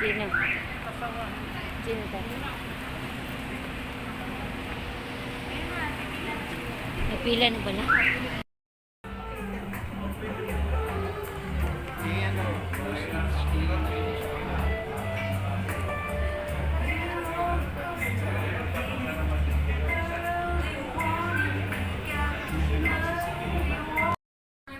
Sino? Sino ka? Napila na pala.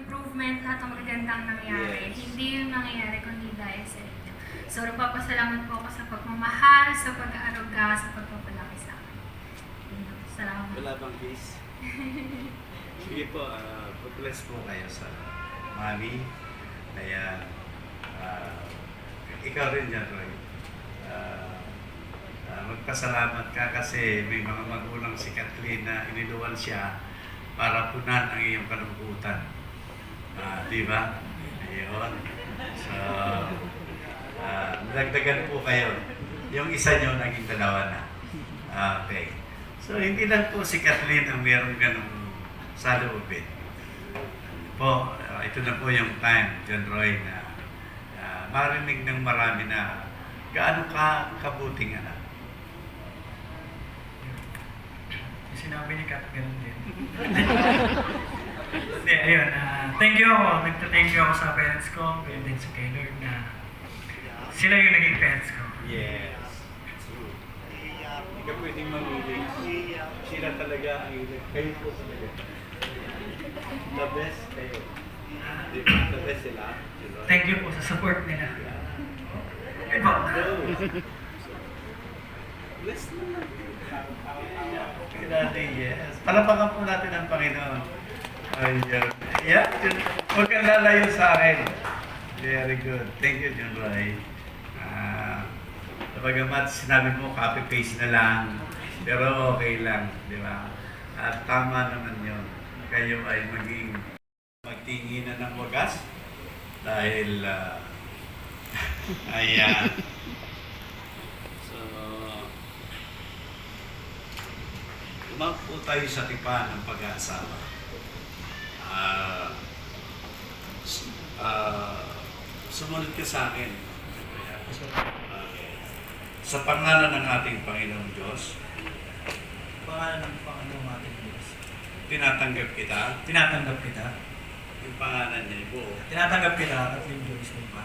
improvement, lahat ng magagandang nangyari. Hindi yung nangyayari kundi dahil sa. So, nagpapasalamat po ako sa pagmamahal, sa pag-aaruga, sa pagpapalaki sa akin. Salamat. Wala bang kiss? Sige po, uh, bless po kayo sa mami. Kaya, ah, ikaw rin dyan, Roy. Ah, ah, magpasalamat ka kasi may mga magulang si Kathleen na iniluwan siya para punan ang iyong kalungkutan. Ah, di ba? Ayun. So, ah, dagdagan po kayo. Yung isa nyo naging dalawa na. Ah, okay. So, hindi lang po si Kathleen ang mayroong ganong saloobin. Po, ah, ito na po yung time, John Roy, na ah, marinig ng marami na gaano ka kabuting anak. Sinabi ni Kat, ganun din. Hindi, ayun. ah, thank you. Nagta-thank you ako sa parents ko. Ganun din sa kay Lord na sila yung naging parents ko. Yes. True. Hindi ka pwedeng mamili. Sila talaga ang ilig. Kayo po talaga. The best kayo. The best sila. Thank you po sa support nila. Yun po. Bless naman. Okay, Daddy, yes. Palapakan po natin ang Panginoon. Ayun. Yeah, huwag kang lalayo sa akin. Very good. Thank you, John Roy. Ah, Kapagamat sinabi mo, copy-paste na lang. Pero okay lang, di ba? At tama naman yun. Kayo ay maging magtinginan ng wagas dahil ah, ayan. So, umap tayo sa tipan ng pag-aasawa. S- ah, sumunod ka sa akin. Sa pangalan ng ating Panginoong Diyos, Pangalan ng Panginoong ating Diyos. tinatanggap kita, Tinatanggap kita. yung pangalan niya buo. Tinatanggap kita at yung Diyos mo pa.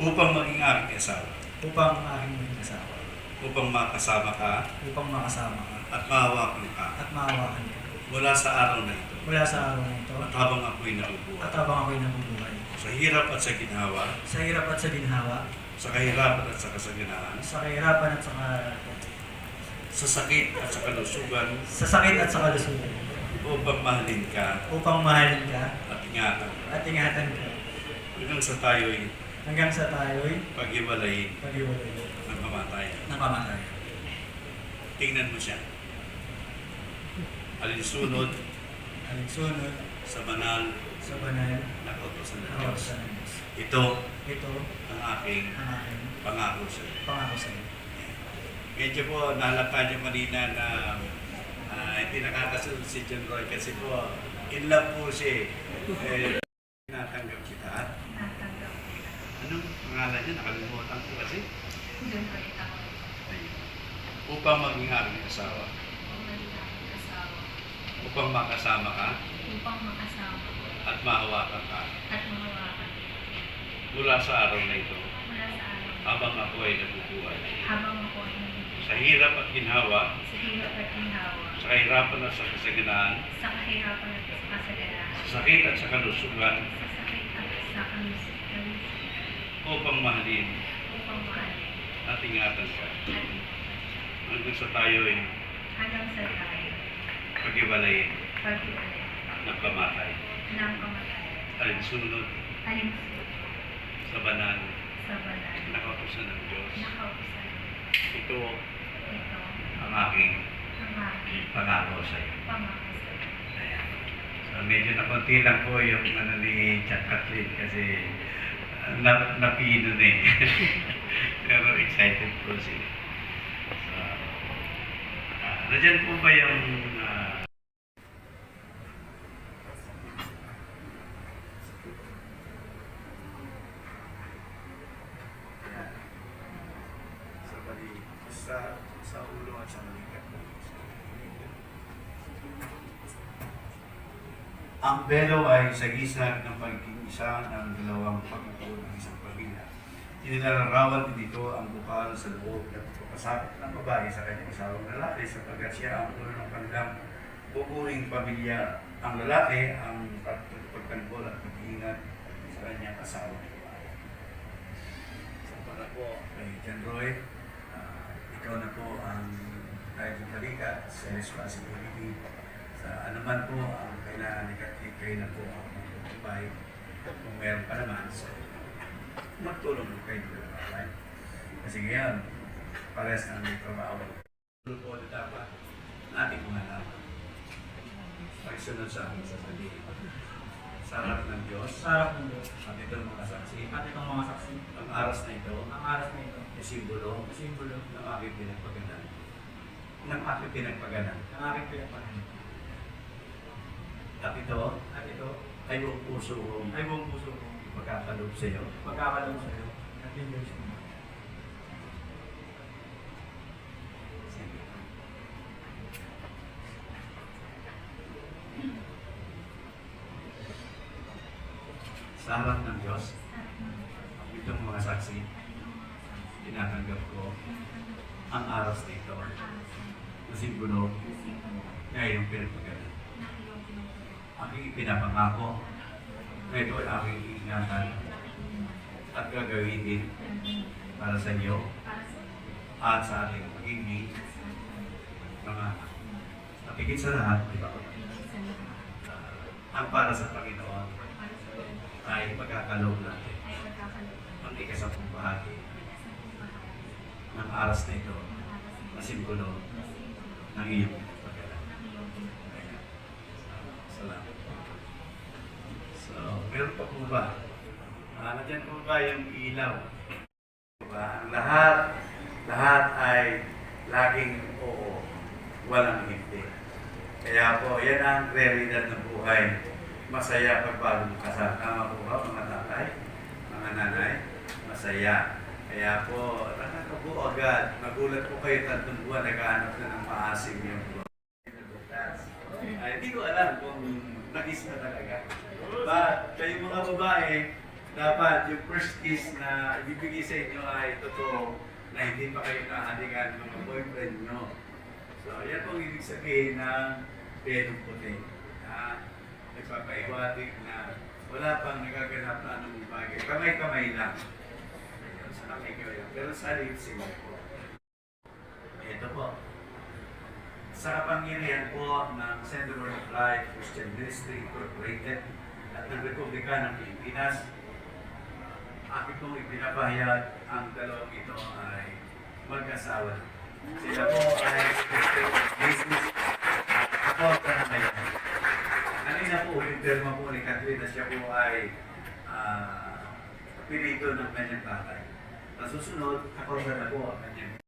upang maging aking asawa, Upang aking maging asawa. upang makasama ka Upang makasama ka. at mahawakan ka At mahawakan ka. mula sa araw na ito Mula sa araw na ito. at habang ako'y At nabubuhay. habang ako'y nabubuhay. Sa hirap at sa ginhawa, Sa hirap at sa ginhawa. sa kahirapan at sa kasaganaan, Sa kahirapan at sa, sa sakit at sa kalusugan, sa sakit at sa kalusugan. upang mahalin ka Upang mahalin ka at ingatan ka. at ingatan ka. Hanggang sa tayo'y Hanggang sa tayo'y paghiwalayin pag-iwalay ng kamatay. ng kamatay. Tingnan mo siya. Alinsunod Alinsunod sa banal sa banal na kautosan ng na Diyos. oras ng Diyos. Ito Ito ang aking ang aking pangako sa iyo. pangako sa iyo. Medyo po nalata niyo kanina na ah, hindi nakakasunod si John Roy kasi po in love po siya eh. eh tinatanggap kita. Natanggap. Anong pangalan niya? Nakalimutan ko kasi. Doon ko. Ayun. Upang maging aking asawa. Asawa. Upang makasama ka Upang makasama at mahawakan ka. At mahawakan mula sa araw na ito mula sa araw habang ako ay nabubuhay. habang ako ay nandito Sa hirap at ginhawa, sa hirap at ginhawa, sa kahirapan at sa kasaganaan, sa kahirapan at sa kasagaran, sa sakit at sa kalusugan, sa sakit at sa kalusugan, upang mahalin. Upang mahalin. At ingatan ka. Hanggang sa tayo ay hanggang sa tayo ng kamatay. Ng kamatayan. Alinsunod Alinsunod sa banal sa banal na kautosan ng Diyos. na kautusan. Ito Ito ang aking ang aking pangako sa iyo. pangako sa iyo. Ayan. So medyo nakunti lang po yung ano ni Jack Kathleen kasi uh, na, napino na eh. Pero excited po siya. So, uh, nandyan po ba yung uh, sa sa ulo at sa balikat. Ang belo ay sagisag ng pagkikisa ng dalawang pagkukulo ng isang pamilya. Inilalarawan din dito ang bukal sa loob ng pagkasakit ng babae sa kanyang asawang lalaki sapagkat siya ang ulo ng kanilang buburing pamilya. Ang lalaki ang pag- pagtanggol at pag-iingat sa kanyang asawa. So para po kay John Roy, ah, ikaw na po ang yung balikat sa responsibility sa anuman po ang kailangan ni Kathy, kayo na po ang magtutubay. Kung meron pa naman, so magtulong kayo ng right? Kasi ngayon, pares na may trabaho. Tulong po na dapat natin kung alam. Pagsunod sa amin sa sabihin. Sa harap ng Diyos, Sarap mo Diyos. at ito ang mga saksi, At itong mga saksi. ang aras na ito, Ang aras na ito. ay simbolo Simbolo ng aking pinagpaganan. Ng aking pinagpaganan. ng aking pinagpahin. At ito At ito ay buong puso kong ay buong puso ko. pagkakaloob sa iyo. Pagkakalong sa iyo. At din Diyos mo. Sa harap ng Diyos, itong mga saksi, tinatanggap ko ang aras nito na simbolo na iyong pinagpagalan. Aking ipinapangako na ito ay aking iingatan at gagawin din para sa iyo at sa ating magiging mga at higit sa lahat, di ba? ang para sa Panginoon ay pagkakaloob natin ang ikasampung bahagi ng aras na ito na simbolo ng iyong pagkalan. Salamat. So, meron pa po ba? Ah, nandiyan po ba yung ilaw? Diba? Lahat, lahat ay laging oo, walang hindi. Kaya po, yan ang realidad ng buhay. Masaya pag bagong kasal. Tama po ba mga tatay, mga nanay? Masaya. Kaya po, nakakabuo agad. Magulat po kayo tatlong buwan, naghahanap na ng maasim yung buwan. Ay, hindi ko alam kung nag-kiss na talaga. But kayo mga babae, dapat yung first kiss na ibibigay sa inyo ay totoo na hindi pa kayo nahalikan ng mga boyfriend nyo. So, yan po ibig sabihin ng pedong puti. Na nagpapaiwatig na wala pang nagaganap na anong bagay. Kamay-kamay lang. Ayun, sa kamay-kamay lang. Pero sa lips, sila po. Ito po. Sa kapangyarihan po ng Center of Life Christian Ministry Incorporated at ng Republika ng Pilipinas, akin pong ipinapahayag ang dalawang ito ay mag-asawa. Sila po ay business at ako panamayan. Kanina po, yung terma po ni Catherine na siya po ay ah, pinito ng kanyang tatay. Sa susunod, ako na po ang kanyang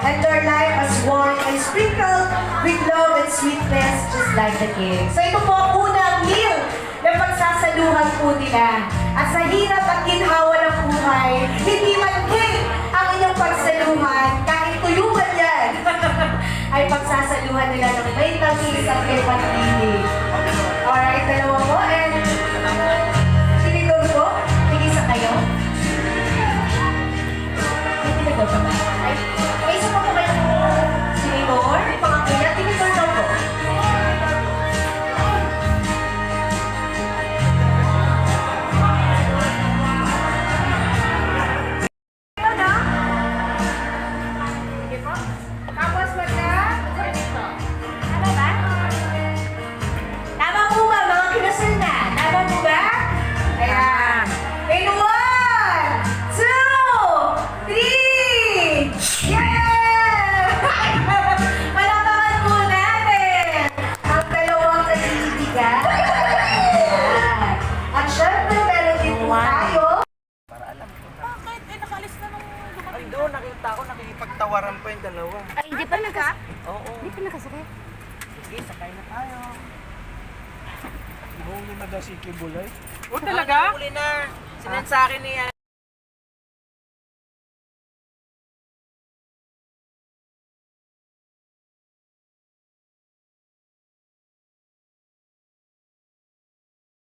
and their life as warm and sprinkled with love and sweetness just like the king. So ito po ang unang meal na pagsasaluhan po nila. At sa hirap at ginhawa ng buhay, hindi man king ang inyong pagsaluhan, kahit tuyuhan yan, ay pagsasaluhan nila ng may tangis at may panilig. Alright, dalawa po and Nakita ko, nakikipagtawaran pa yung dalawa. Ay, hindi pa nagkas... Oo. Hindi pa nakasakay. Sige, sakay na tayo. Huli na daw si Kibulay. Oh, talaga? Huli na. Sinend sa akin ni,